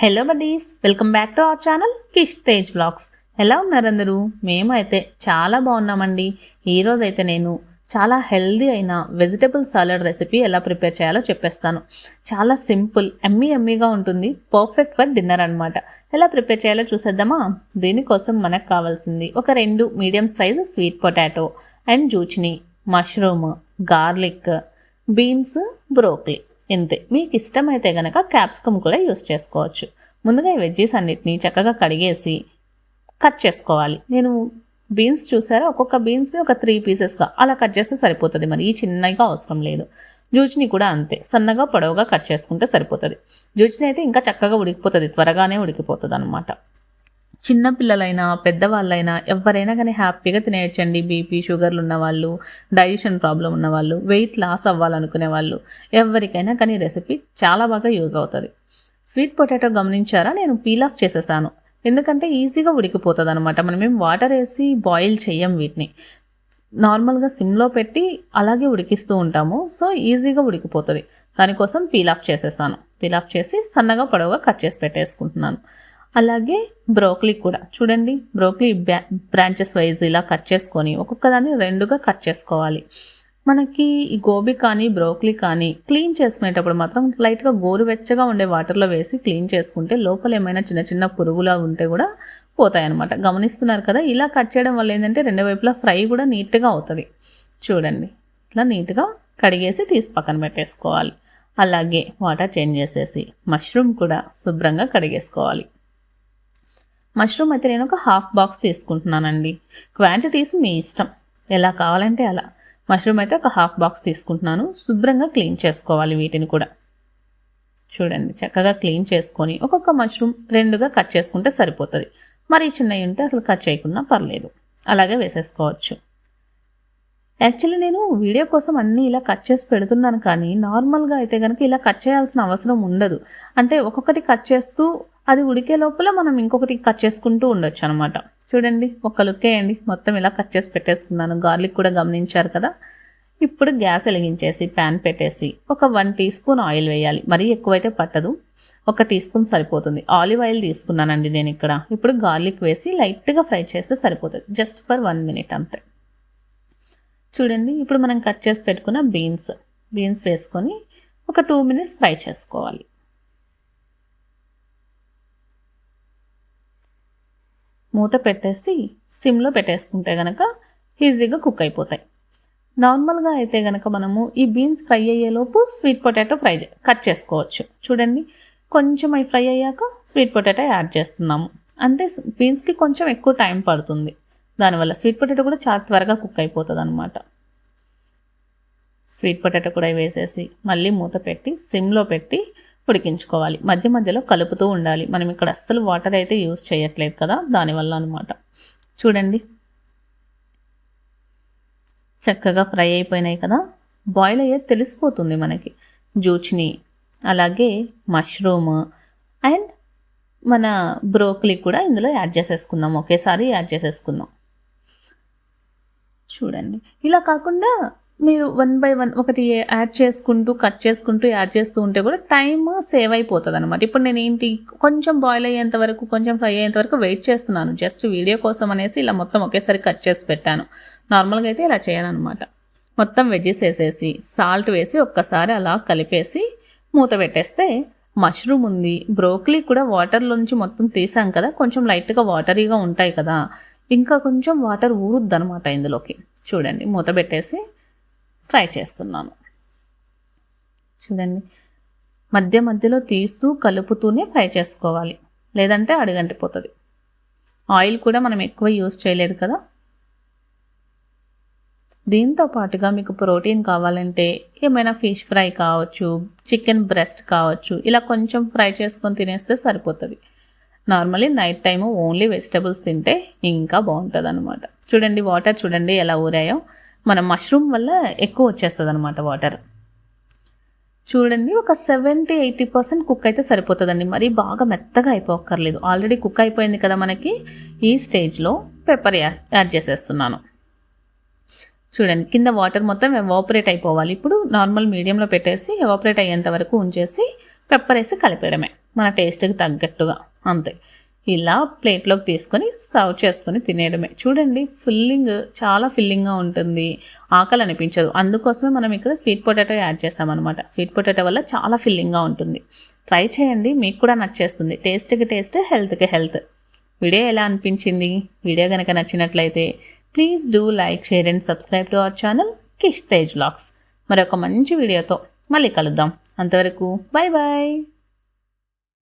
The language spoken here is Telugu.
Hello buddies welcome back to our channel Kish Tej vlogs ఎలా ఉన్నారు అందరూ మేమైతే చాలా బాగున్నామండి. ఈరోజు అయితే నేను చాలా హెల్దీ అయిన వెజిటబుల్ సాలడ్ రెసిపీ ఎలా ప్రిపేర్ చేయాలో చెప్పేస్తాను. చాలా సింపుల్ ఎమ్మీ ఎమ్మీగా ఉంటుంది. పర్ఫెక్ట్ ఫర్ డిన్నర్ అనమాట ఎలా ప్రిపేర్ చేయాలో చూసేద్దామా? దీనికోసం మనకు కావాల్సింది ఒక రెండు medium size sweet potato and zucchini mushroom garlic beans broccoli ఇంతే. మీకు ఇష్టమైతే గనక క్యాప్సికమ్ కూడా యూస్ చేసుకోవచ్చు. ముందుగా ఈ వెజ్జీస్ అన్నిటినీ చక్కగా కడిగేసి కట్ చేసుకోవాలి. నేను బీన్స్ చూసారా? ఒక్కొక్క బీన్స్ని ఒక త్రీ పీసెస్గా అలా కట్ చేస్తే సరిపోతుంది మరి. ఈ చిన్నగా అవసరం లేదు. జూచిని కూడా అంతే. సన్నగా పొడవుగా కట్ చేసుకుంటే సరిపోతుంది. జూచిని అయితే ఇంకా చక్కగా ఉడికిపోతుంది. త్వరగానే ఉడికిపోతుంది అనమాట చిన్న పిల్లలైనా పెద్దవాళ్ళైనా ఎవరైనా కానీ హ్యాపీగా తినేయచ్చండి. బీపీ షుగర్లు ఉన్నవాళ్ళు డైజెషన్ ప్రాబ్లం ఉన్నవాళ్ళు వెయిట్ లాస్ అవ్వాలనుకునే వాళ్ళు ఎవరికైనా కానీ రెసిపీ చాలా బాగా యూజ్ అవుతుంది. స్వీట్ పొటాటో గమనించారా? నేను పీల్ ఆఫ్ చేసేసాను. ఎందుకంటే ఈజీగా ఉడికిపోతుంది అనమాట మనం వాటర్ వేసి బాయిల్ చేయం వీటిని. నార్మల్గా సిమ్లో పెట్టి అలాగే ఉడికిస్తూ ఉంటాము. సో ఈజీగా ఉడికిపోతుంది. దానికోసం పీల్ ఆఫ్ చేసేసాను. పీల్ ఆఫ్ చేసి సన్నగా పొడవుగా కట్ చేసి పెట్టేసుకుంటున్నాను. అలాగే బ్రోక్లీ కూడా. చూడండి బ్రోక్లీ బ్రాంచెస్ వైజ్ ఇలా కట్ చేసుకొని ఒక్కొక్కదాన్ని రెండుగా కట్ చేసుకోవాలి. మనకి ఈ గోబీ కానీ బ్రోక్లీ కానీ క్లీన్ చేసుకునేటప్పుడు మాత్రం లైట్గా గోరువెచ్చగా ఉండే వాటర్లో వేసి క్లీన్ చేసుకుంటే లోపల ఏమైనా చిన్న చిన్న పురుగులా ఉంటే కూడా పోతాయన్నమాట. గమనిస్తున్నారు కదా ఇలా కట్ చేయడం వల్ల ఏంటంటే రెండు వైపులా ఫ్రై కూడా నీట్గా అవుతుంది. చూడండి ఇట్లా నీట్గా కడిగేసి తీసి పక్కన పెట్టేసుకోవాలి. అలాగే వాటర్ చేంజ్ చేసేసి మష్రూమ్ కూడా శుభ్రంగా కడిగేసుకోవాలి. మష్రూమ్ అయితే నేను ఒక హాఫ్ బాక్స్ తీసుకుంటున్నానండి. క్వాంటిటీస్ మీ ఇష్టం. ఎలా కావాలంటే అలా. మష్రూమ్ అయితే ఒక హాఫ్ బాక్స్ తీసుకుంటున్నాను. శుభ్రంగా క్లీన్ చేసుకోవాలి వీటిని కూడా. చూడండి చక్కగా క్లీన్ చేసుకొని ఒక్కొక్క మష్రూమ్ రెండుగా కట్ చేసుకుంటే సరిపోతుంది. మరి చిన్నవి ఉంటే అసలు కట్ చేయకుండా పర్లేదు. అలాగే వేసేసుకోవచ్చు. యాక్చువల్లీ నేను వీడియో కోసం అన్నీ ఇలా కట్ చేసి పెడుతున్నాను కానీ నార్మల్గా అయితే కనుక ఇలా కట్ చేయాల్సిన అవసరం ఉండదు. అంటే ఒక్కొక్కటి కట్ చేస్తూ అది ఉడికే లోపల మనం ఇంకొకటి కట్ చేసుకుంటూ ఉండొచ్చు అనమాట చూడండి ఒక లుక్ వేయండి మొత్తం ఇలా కట్ చేసి పెట్టేసుకున్నాను. గార్లిక్ కూడా గమనించారు కదా? ఇప్పుడు గ్యాస్ వెలిగించేసి ప్యాన్ పెట్టేసి ఒక వన్ టీ స్పూన్ ఆయిల్ వేయాలి. మరీ ఎక్కువైతే పట్టదు. ఒక టీ స్పూన్ సరిపోతుంది. ఆలివ్ ఆయిల్ తీసుకున్నానండి నేను ఇక్కడ. ఇప్పుడు గార్లిక్ వేసి లైట్గా ఫ్రై చేస్తే సరిపోతుంది. జస్ట్ ఫర్ వన్ మినిట్ అంతే. చూడండి ఇప్పుడు మనం కట్ చేసి పెట్టుకున్న బీన్స్ బీన్స్ వేసుకొని ఒక టూ మినిట్స్ ఫ్రై చేసుకోవాలి. మూత పెట్టేసి సిమ్లో పెట్టేసుకుంటే కనుక ఈజీగా కుక్ అయిపోతాయి. నార్మల్గా అయితే కనుక మనము ఈ బీన్స్ ఫ్రై అయ్యేలోపు స్వీట్ పొటాటో ఫ్రై కట్ చేసుకోవచ్చు. చూడండి కొంచెం అవి ఫ్రై అయ్యాక స్వీట్ పొటాటో యాడ్ చేస్తున్నాము. అంటే బీన్స్కి కొంచెం ఎక్కువ టైం పడుతుంది. దానివల్ల స్వీట్ పొటాటో కూడా చాలా త్వరగా కుక్ అయిపోతుంది అనమాట స్వీట్ పొటాటో కూడా వేసేసి మళ్ళీ మూత పెట్టి సిమ్లో పెట్టి ఉడికించుకోవాలి. మధ్య మధ్యలో కలుపుతూ ఉండాలి. మనం ఇక్కడ అస్సలు వాటర్ అయితే యూజ్ చేయట్లేదు కదా దానివల్ల అనమాట చూడండి. చక్కగా ఫ్రై అయిపోయినాయి కదా. బాయిల్ అయ్యేది తెలిసిపోతుంది మనకి. జూచిని అలాగే మష్రూమ్ అండ్ మన బ్రోక్లీ కూడా ఇందులో యాడ్ చేసేసుకుందాం. ఒకేసారి యాడ్ చేసేసుకుందాం. చూడండి. ఇలా కాకుండా మీరు వన్ బై వన్ ఒకటి యాడ్ చేసుకుంటూ కట్ చేసుకుంటూ యాడ్ చేస్తూ ఉంటే కూడా టైం సేవ్ అయిపోతుంది అనమాట ఇప్పుడు నేను ఏంటి కొంచెం బాయిల్ అయ్యేంత వరకు కొంచెం ఫ్రై అయ్యేంత వరకు వెయిట్ చేస్తున్నాను. జస్ట్ వీడియో కోసం అనేసి ఇలా మొత్తం ఒకేసారి కట్ చేసి పెట్టాను. నార్మల్గా అయితే ఇలా చేయను అనమాట మొత్తం వెజ్జెస్ వేసేసి సాల్ట్ వేసి ఒక్కసారి అలా కలిపేసి మూత పెట్టేస్తే మష్రూమ్ ఉంది. బ్రోక్లీ కూడా వాటర్లో నుంచి మొత్తం తీసాం కదా కొంచెం లైట్గా వాటరీగా ఉంటాయి కదా. ఇంకా కొంచెం వాటర్ ఊరుద్ది అనమాట ఇందులోకి. చూడండి మూత పెట్టేసి ఫ్రై చేస్తున్నాను. చూడండి. మధ్య మధ్యలో తీస్తూ కలుపుతూనే ఫ్రై చేసుకోవాలి. లేదంటే అడుగంటిపోతుంది. ఆయిల్ కూడా మనం ఎక్కువ యూజ్ చేయలేదు కదా. దీంతో పాటుగా మీకు ప్రోటీన్ కావాలంటే ఏమైనా ఫిష్ ఫ్రై కావచ్చు చికెన్ బ్రెస్ట్ కావచ్చు ఇలా కొంచెం ఫ్రై చేసుకొని తినేస్తే సరిపోతుంది. Normally night time only vegetables తింటే ఇంకా బాగుంటుంది అనమాట చూడండి వాటర్ చూడండి ఎలా ఊరాయో. మన మష్రూమ్ వల్ల ఎక్కువ వచ్చేస్తుంది అనమాట వాటర్ చూడండి ఒక సెవెంటీ ఎయిటీ పర్సెంట్ కుక్ అయితే సరిపోతుందండి. మరీ బాగా మెత్తగా అయిపోక్కర్లేదు. ఆల్రెడీ కుక్ అయిపోయింది కదా మనకి ఈ స్టేజ్లో పెప్పర్ యాడ్ చేసేస్తున్నాను. చూడండి కింద వాటర్ మొత్తం ఎవాపరేట్ అయిపోవాలి. ఇప్పుడు నార్మల్ మీడియంలో పెట్టేసి ఎవాపరేట్ అయ్యేంత వరకు ఉంచేసి పెప్పర్ వేసి కలిపేయడమే. మన టేస్ట్కి తగ్గట్టుగా అంతే. ఇలా ప్లేట్లోకి తీసుకొని సర్వ్ చేసుకొని తినేయడమే. చూడండి ఫిల్లింగ్ చాలా ఫిల్లింగ్గా ఉంటుంది. ఆకలి అనిపించదు. అందుకోసమే మనం ఇక్కడ స్వీట్ పొటాటో యాడ్ చేస్తామన్నమాట స్వీట్ పొటాటో వల్ల చాలా ఫిల్లింగ్గా ఉంటుంది. ట్రై చేయండి మీకు కూడా నచ్చేస్తుంది. టేస్ట్కి టేస్ట్ హెల్త్కి హెల్త్. వీడియో ఎలా అనిపించింది? వీడియో కనుక నచ్చినట్లయితే please do like share and subscribe to our channel Kish Tej vlogs. మరొక మంచి వీడియోతో మళ్ళీ కలుద్దాం. అంతవరకు బాయ్ బాయ్